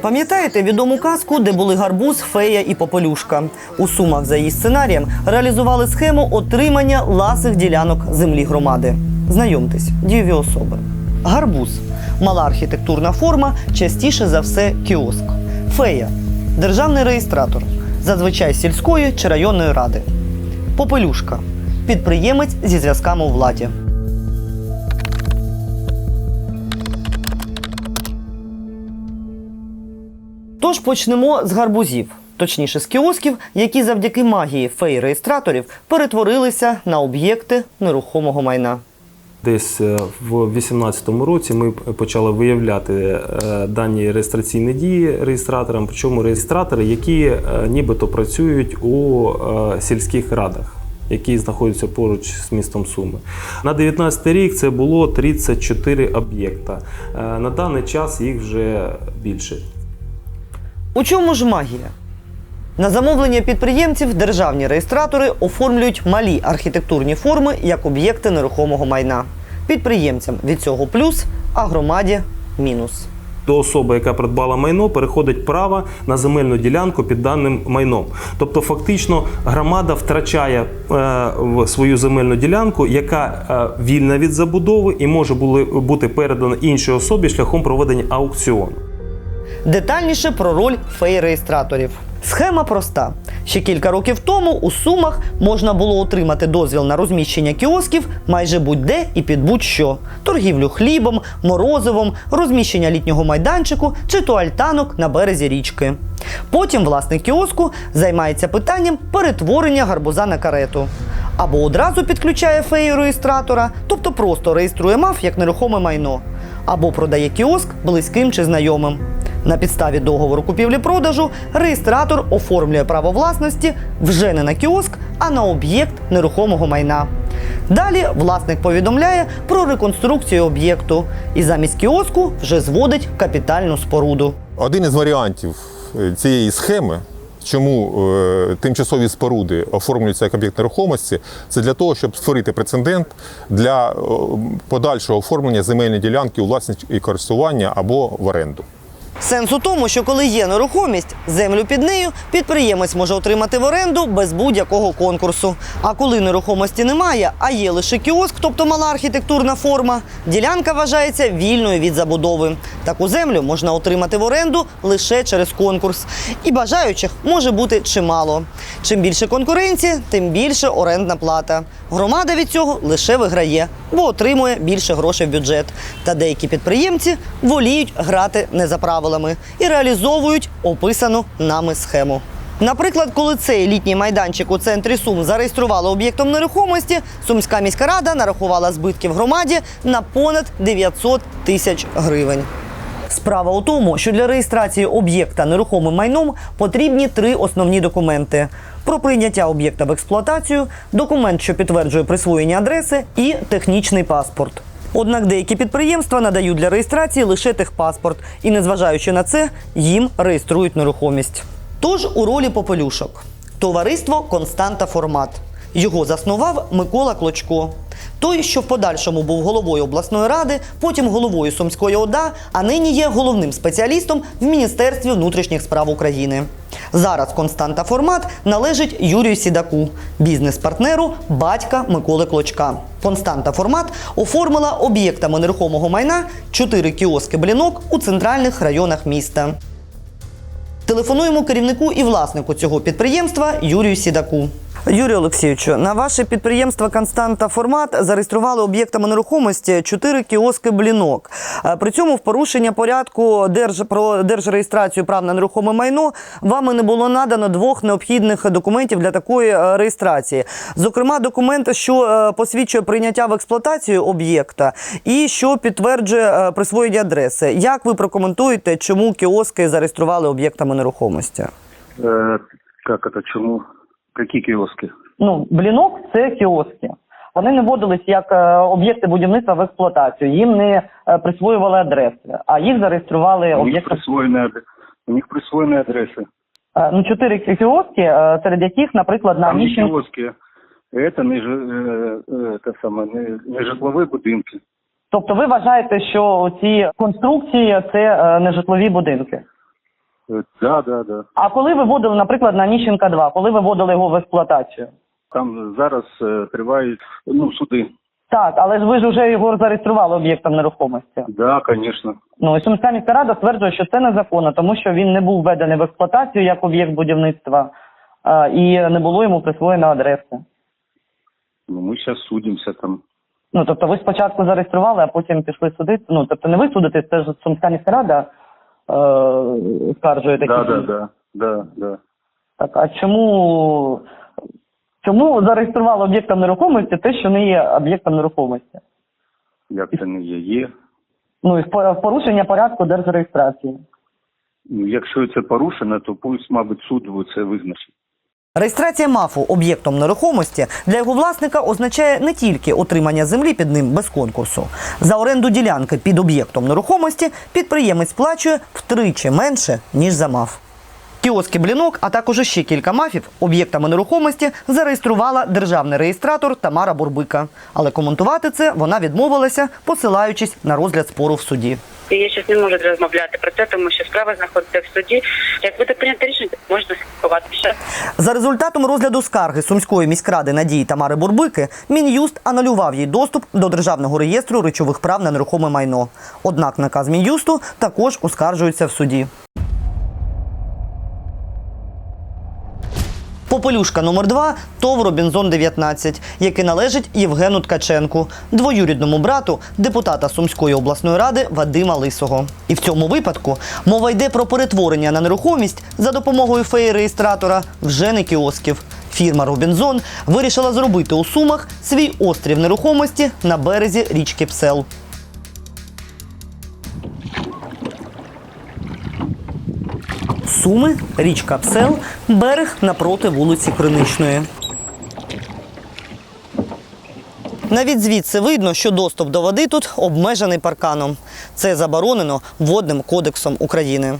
Пам'ятаєте відому казку, де були гарбуз, фея і попелюшка? У сумах за її сценарієм реалізували схему отримання ласих ділянок землі громади. Знайомтесь, дієві особи. Гарбуз мала архітектурна форма, частіше за все кіоск. Фея державний реєстратор, зазвичай сільської чи районної ради. Попелюшка підприємець зі зв'язками у владі. Тож почнемо з гарбузів, точніше з кіосків, які завдяки магії фей-реєстраторів перетворилися на об'єкти нерухомого майна. Десь е, в 2018 році ми почали виявляти е, дані реєстраційні дії реєстраторам, причому реєстратори, які е, нібито працюють у сільських радах. Які знаходяться поруч з містом Суми. На 2019 рік це було 34 об'єкта. На даний час їх вже більше. У чому ж магія? На замовлення підприємців державні реєстратори оформлюють малі архітектурні форми як об'єкти нерухомого майна. Підприємцям від цього плюс, а громаді мінус. До особи, яка придбала майно, переходить право на земельну ділянку під даним майном. Тобто, фактично, громада втрачає е, свою земельну ділянку, яка е, вільна від забудови і може були, бути передана іншій особі шляхом проведення аукціону. Детальніше про роль фей-реєстраторів. Схема проста. Ще кілька років тому у Сумах можна було отримати дозвіл на розміщення кіосків майже будь-де і під будь-що: торгівлю хлібом, морозивом, розміщення літнього майданчику чи туальтанок на березі річки. Потім власник кіоску займається питанням перетворення гарбуза на карету. Або одразу підключає фею реєстратора, тобто просто реєструє МАФ як нерухоме майно, або продає кіоск близьким чи знайомим. На підставі договору купівлі-продажу реєстратор оформлює право власності вже не на кіоск, а на об'єкт нерухомого майна. Далі власник повідомляє про реконструкцію об'єкту і замість кіоску вже зводить капітальну споруду. Один із варіантів е, цієї схеми, чому е, тимчасові споруди оформлюються як об'єкт нерухомості, це для того, щоб створити прецедент для е, подальшого оформлення земельної ділянки у власність і користування або в оренду. Сенс у тому, що коли є нерухомість, землю під нею підприємець може отримати в оренду без будь-якого конкурсу. А коли нерухомості немає, а є лише кіоск, тобто мала архітектурна форма, ділянка вважається вільною від забудови. Таку землю можна отримати в оренду лише через конкурс. І бажаючих може бути чимало. Чим більше конкуренції, тим більше орендна плата. Громада від цього лише виграє, бо отримує більше грошей в бюджет. Та деякі підприємці воліють грати не за правилами і реалізовують описану нами схему. Наприклад, коли цей літній майданчик у центрі Сум зареєстрували об'єктом нерухомості, Сумська міська рада нарахувала збитків громаді на понад 900 тисяч гривень. Справа у тому, що для реєстрації об'єкта нерухомим майном потрібні три основні документи: про прийняття об'єкта в експлуатацію, документ, що підтверджує присвоєння адреси, і технічний паспорт. Однак деякі підприємства надають для реєстрації лише техпаспорт, і, незважаючи на це, їм реєструють нерухомість. Тож у ролі попелюшок товариство Константа Формат. Його заснував Микола Клочко. Той, що в подальшому був головою обласної ради, потім головою Сумської ОДА, а нині є головним спеціалістом в Міністерстві внутрішніх справ України. Зараз Константа Формат належить Юрію Сідаку, бізнес-партнеру батька Миколи Клочка. Константа Формат оформила об'єктами нерухомого майна чотири кіоски блінок у центральних районах міста. Телефонуємо керівнику і власнику цього підприємства Юрію Сідаку. Юрію Олексійовичу, на ваше підприємство Константа Формат зареєстрували об'єктами нерухомості чотири кіоски блінок. Е, При цьому в порушення порядку держ... про держреєстрацію прав на нерухоме майно вами не було надано двох необхідних документів для такої е, реєстрації. Зокрема, документ, що е, посвідчує прийняття в експлуатацію об'єкта, і що підтверджує е, присвоєння адреси. Як ви прокоментуєте, чому кіоски зареєстрували об'єктами нерухомості? Э, как это, чему? Какие киоски? Ну, блінок це кіоски. Вони не вводились як е, об'єкти будівництва в експлуатацію. Їм не е, присвоювали адреси, а їх зареєстрували У них об'єкти. присвоенные, ад- у них присвоенные адресы. Е, Ну, чотири кіоски, е, серед яких, наприклад, на Там не Міщин... киоски. Это не, жи- э, э, это самое, не, не житловые будинки. Тобто ви вважаєте, що ці конструкції це е, нежитлові будинки? Да, да, да. А коли ви вводили, наприклад, на Ніщенка 2, коли ви вводили його в експлуатацію? Там зараз е, тривають ну, суди. Так, але ж ви ж вже його зареєстрували об'єктом нерухомості. Да, конечно. Ну і Сумська міська рада стверджує, що це незаконно, тому що він не був введений в експлуатацію як об'єкт будівництва а, і не було йому присвоєно адреси. Ну, мы сейчас судимся там. Ну тобто ви спочатку зареєстрували, а потім пішли судити. Ну тобто не ви судите, це ж Сумська міська рада е, скаржує такі Да, да, да, да, да. Так, а чому, чому зареєстрували об'єктом нерухомості те, що не є об'єктом нерухомості? Як це не є? Є. Ну і в порушення порядку держреєстрації. Ну, якщо це порушено, то пусть, мабуть, суд це визначить. Реєстрація МАФу об'єктом нерухомості для його власника означає не тільки отримання землі під ним без конкурсу. За оренду ділянки під об'єктом нерухомості підприємець сплачує втричі менше, ніж за МАФ. Кіоски блінок, а також ще кілька мафів об'єктами нерухомості зареєструвала державний реєстратор Тамара Бурбика. Але коментувати це вона відмовилася, посилаючись на розгляд спору в суді. І я зараз не можу розмовляти про це, тому що справа знаходиться в суді. Як буде прийнято рішення, можна спілкуватися. За результатом розгляду скарги Сумської міськради Надії Тамари Бурбики, Мін'юст анулював їй доступ до державного реєстру речових прав на нерухоме майно. Однак наказ Мін'юсту також оскаржується в суді. Попелюшка номер 2 ТОВ Робінзон 19, який належить Євгену Ткаченку, двоюрідному брату депутата Сумської обласної ради Вадима Лисого. І в цьому випадку мова йде про перетворення на нерухомість за допомогою феї-реєстратора вже не кіосків. Фірма Робінзон вирішила зробити у Сумах свій острів нерухомості на березі річки Псел. Суми, річка Псел, берег напроти вулиці Криничної. Навіть звідси видно, що доступ до води тут обмежений парканом. Це заборонено водним кодексом України.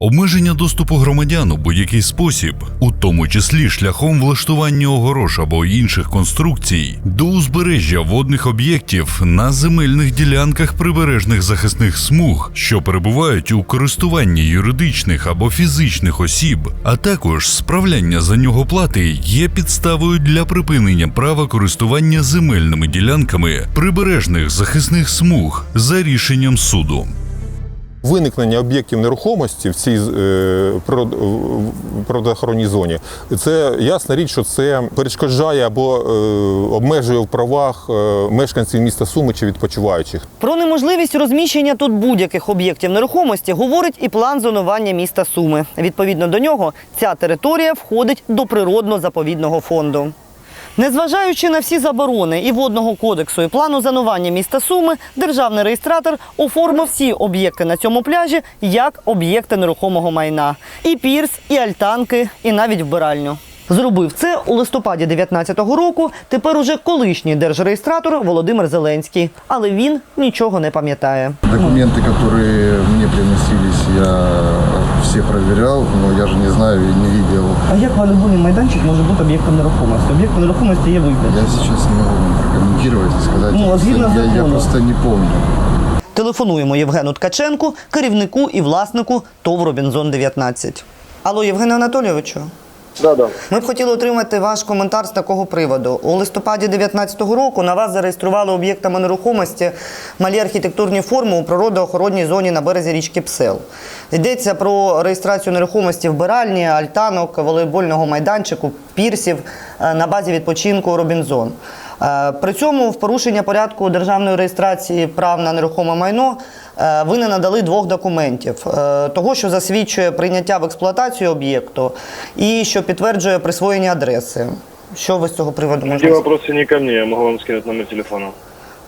Обмеження доступу громадян у будь-який спосіб, у тому числі шляхом влаштування огорож або інших конструкцій, до узбережжя водних об'єктів на земельних ділянках прибережних захисних смуг, що перебувають у користуванні юридичних або фізичних осіб, а також справляння за нього плати є підставою для припинення права користування земельними ділянками прибережних захисних смуг за рішенням суду. Виникнення об'єктів нерухомості в цій е, природоохоронній зоні це ясна річ, що це перешкоджає або е, обмежує в правах е, мешканців міста Суми чи відпочиваючих. Про неможливість розміщення тут будь-яких об'єктів нерухомості говорить і план зонування міста Суми. Відповідно до нього, ця територія входить до природно-заповідного фонду. Незважаючи на всі заборони і водного кодексу, і плану зонування міста Суми, державний реєстратор оформив всі об'єкти на цьому пляжі як об'єкти нерухомого майна: і пірс, і альтанки, і навіть вбиральню. Зробив це у листопаді 19-го року. Тепер уже колишній держреєстратор Володимир Зеленський, але він нічого не пам'ятає. Документы, которые мне приносились, я все перевіряв, але я ж не знаю і не видел. А як волейбольний майданчик може бути об'єктом нерухомості? Об'єктом нерухомості є вигляд. Я сейчас не можу прокоментувати і сказати. Ну, а згідно я, я закону? просто не пам'ятаю. Телефонуємо Євгену Ткаченку, керівнику і власнику ТОВ Робінзон 19. Алло, Євгене Анатолійовичу. Да, да. Ми б хотіли отримати ваш коментар з такого приводу. У листопаді 2019 року на вас зареєстрували об'єктами нерухомості малі архітектурні форми у природоохоронній зоні на березі річки Псел. Йдеться про реєстрацію нерухомості вбиральні, альтанок, волейбольного майданчику, пірсів е, на базі відпочинку Робінзон. Е, При цьому в порушення порядку державної реєстрації прав на нерухоме майно ви не надали двох документів: Е, того, що засвідчує прийняття в експлуатацію об'єкту, і що підтверджує присвоєння адреси. Що ви з цього приводу Эти можете? сказати? вопросы не ко мне, я могу вам скинуть номер телефона.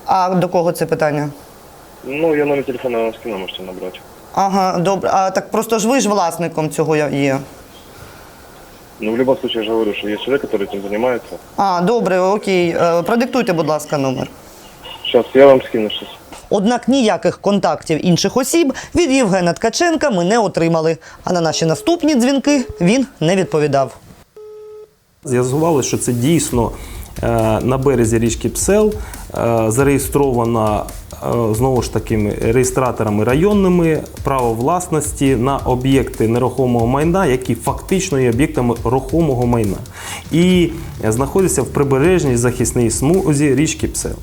А до кого це питання? Ну, я номер телефона вам скину, можете набрать. Ага, добре. А так просто ж ви ж власником цього є. Ну, в любом случае, я же говорю, что есть человек, который этим занимается. А, добре, окей. Е, Продиктуйте, будь ласка, номер. Сейчас, я вам скину сейчас. Однак ніяких контактів інших осіб від Євгена Ткаченка ми не отримали. А на наші наступні дзвінки він не відповідав. З'ясувалося, що це дійсно е, на березі річки Псел е, зареєстрована е, знову ж таки реєстраторами районними право власності на об'єкти нерухомого майна, які фактично є об'єктами рухомого майна, і знаходяться в прибережній захисній смузі річки Псел.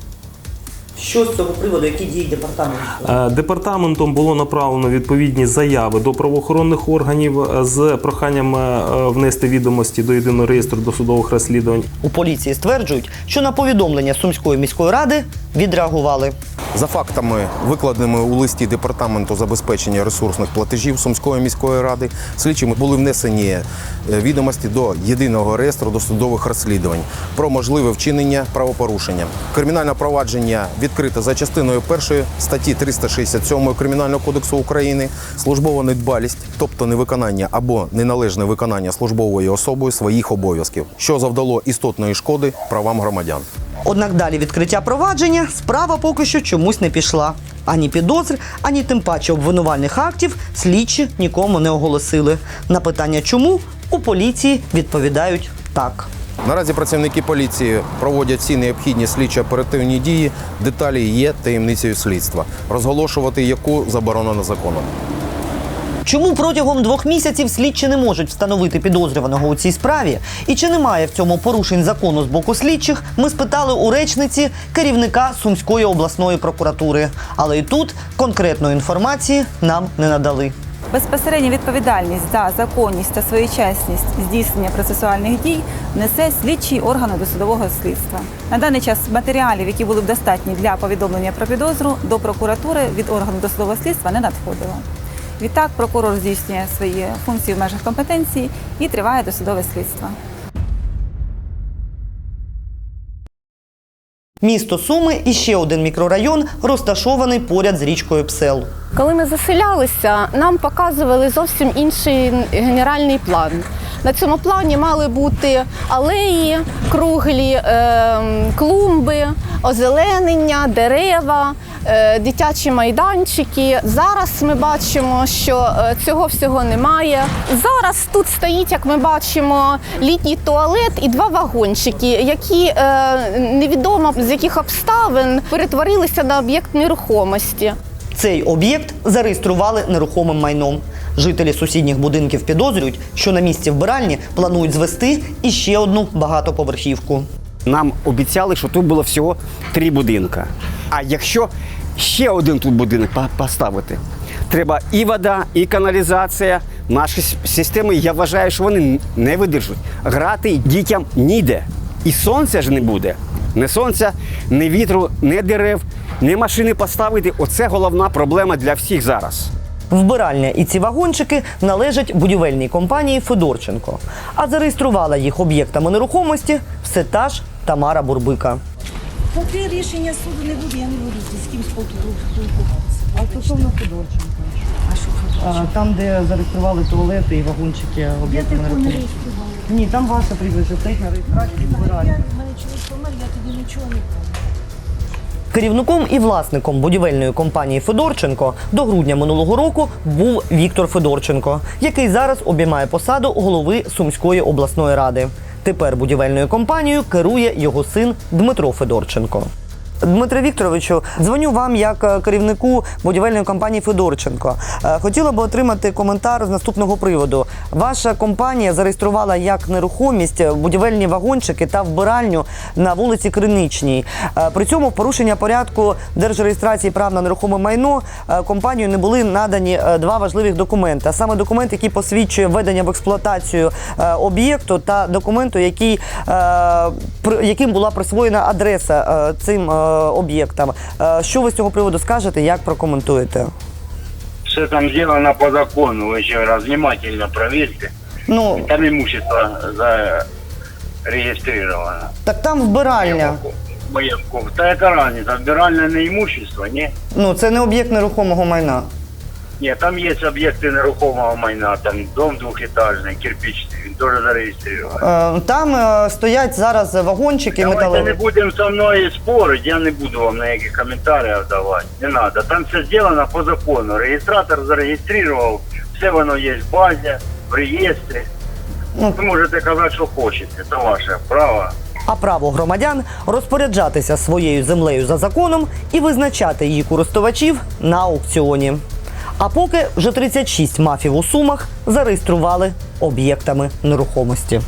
Що з цього приводу, які дії департаменту? Е, Департаментом було направлено відповідні заяви до правоохоронних органів е, з проханням е, внести відомості до єдиного реєстру досудових розслідувань. У поліції стверджують, що на повідомлення Сумської міської ради відреагували. За фактами, викладеними у листі департаменту забезпечення ресурсних платежів Сумської міської ради, слідчими були внесені е, відомості до єдиного реєстру досудових розслідувань про можливе вчинення правопорушення. Кримінальне провадження відкрите за частиною першої статті 367 Кримінального кодексу України службова недбалість, тобто невиконання або неналежне виконання службовою особою своїх обов'язків, що завдало істотної шкоди правам громадян. Однак далі відкриття провадження справа поки що чомусь не пішла. Ані підозр, ані тим паче обвинувальних актів слідчі нікому не оголосили. На питання чому у поліції відповідають так. Наразі працівники поліції проводять всі необхідні слідчо оперативні дії. Деталі є таємницею слідства, розголошувати яку заборонено законом. Чому протягом двох місяців слідчі не можуть встановити підозрюваного у цій справі? І чи немає в цьому порушень закону з боку слідчих? Ми спитали у речниці керівника Сумської обласної прокуратури. Але і тут конкретної інформації нам не надали. Безпосередня відповідальність за законність та своєчасність здійснення процесуальних дій несе слідчий органу досудового слідства. На даний час матеріалів, які були б достатні для повідомлення про підозру, до прокуратури від органу досудового слідства не надходило. Відтак прокурор здійснює свої функції в межах компетенції і триває досудове слідство. Місто Суми і ще один мікрорайон розташований поряд з річкою Псел. Коли ми заселялися, нам показували зовсім інший генеральний план. На цьому плані мали бути алеї, круглі е, клумби, озеленення, дерева, е, дитячі майданчики. Зараз ми бачимо, що е, цього всього немає. Зараз тут стоїть, як ми бачимо, літній туалет і два вагончики, які е, невідомо з яких обставин перетворилися на об'єкт нерухомості. Цей об'єкт зареєстрували нерухомим майном. Жителі сусідніх будинків підозрюють, що на місці вбиральні планують звести іще одну багатоповерхівку. Нам обіцяли, що тут було всього три будинка. А якщо ще один тут будинок поставити, треба і вода, і каналізація. Наші системи, я вважаю, що вони не видержуть. Грати дітям ніде. І сонця ж не буде. Не сонця, ні вітру, ні дерев, ні машини поставити. Оце головна проблема для всіх зараз. Вбиральня і ці вагончики належать будівельній компанії Федорченко. А зареєструвала їх об'єктами нерухомості все та ж Тамара Бурбика. Поки рішення суду не буде, я не буду з ким спілкуватися. А стосовно Федорченко? А що Федорченко? Там, де зареєстрували туалети і вагончики Я об'єктами такого не нерухомості. реєструвала. Ні, там ваше прізвище, стоїть на реєстрації Я, вбиральні. в мене чоловік помер, я тоді нічого не пам'ятаю. Керівником і власником будівельної компанії Федорченко до грудня минулого року був Віктор Федорченко, який зараз обіймає посаду голови Сумської обласної ради. Тепер будівельною компанією керує його син Дмитро Федорченко. Дмитре Вікторовичу, дзвоню вам як е, керівнику будівельної компанії Федорченко. Е, Хотіла би отримати коментар з наступного приводу. Ваша компанія зареєструвала як нерухомість будівельні вагончики та вбиральню на вулиці Криничній. Е, При цьому в порушення порядку держреєстрації прав на нерухоме майно компанію не були надані два важливих документи. А саме документ, який посвідчує введення в експлуатацію об'єкту, та документу, який, яким була присвоєна адреса цим об'єктам. Е, Що ви з цього приводу скажете? Як прокоментуєте? Все там зроблено по закону, Ви ще раз внимательно провірте. Ну Там імущество зареєстровано. так там вбиральня. Боевков. Та яка разниця? Вбиральне не імущество, ні? Ну це не об'єкт нерухомого майна. Ні, там є об'єкти нерухомого майна, там дом двохетажний, кирпичний, він теж зареєстрований. Е, Там е, стоять зараз вагончики Давайте не металеві. будемо со мною спорити, я не буду вам ніяких коментарів давати. Не треба. Там все зроблено по закону. Реєстратор зареєстрував, все воно є в базі, в реєстрі. Ну. Ви можете казати, що хочете, це ваше право. а право громадян розпоряджатися своєю землею за законом і визначати її користувачів на аукціоні. А поки вже 36 мафів у сумах зареєстрували об'єктами нерухомості.